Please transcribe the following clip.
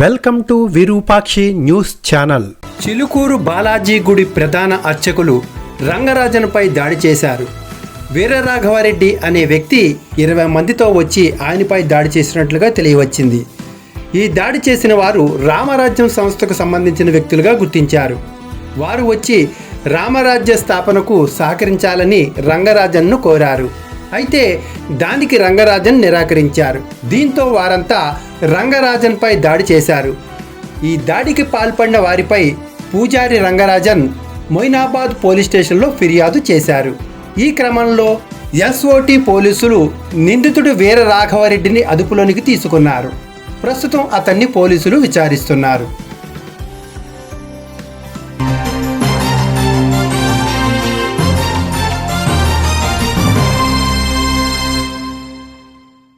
Welcome to Virupakshi news channel Chilkur Balaji గుడి ప్రధాన అర్చకులు రంగరాజన్పై దాడి చేశారు. వీరరాఘవారెడ్డి అనే వ్యక్తి ఇరవై మందితో వచ్చి ఆయనపై దాడి చేసినట్లుగా తెలియవచ్చింది. ఈ దాడి చేసిన వారు రామరాజ్యం సంస్థకు సంబంధించిన వ్యక్తులుగా గుర్తించారు. వారు వచ్చి రామరాజ్య స్థాపనకు సహకరించాలని రంగరాజన్ను కోరారు. అయితే దానికి రంగరాజన్ నిరాకరించారు. దీంతో వారంతా రంగరాజన్పై దాడి చేశారు. ఈ దాడికి పాల్పడిన వారిపై పూజారి రంగరాజన్ మొయినాబాద్ పోలీస్ స్టేషన్లో ఫిర్యాదు చేశారు. ఈ క్రమంలో ఎస్ఓటి పోలీసులు నిందితుడు వీర రాఘవరెడ్డిని అదుపులోనికి తీసుకున్నారు. ప్రస్తుతం అతన్ని పోలీసులు విచారిస్తున్నారు.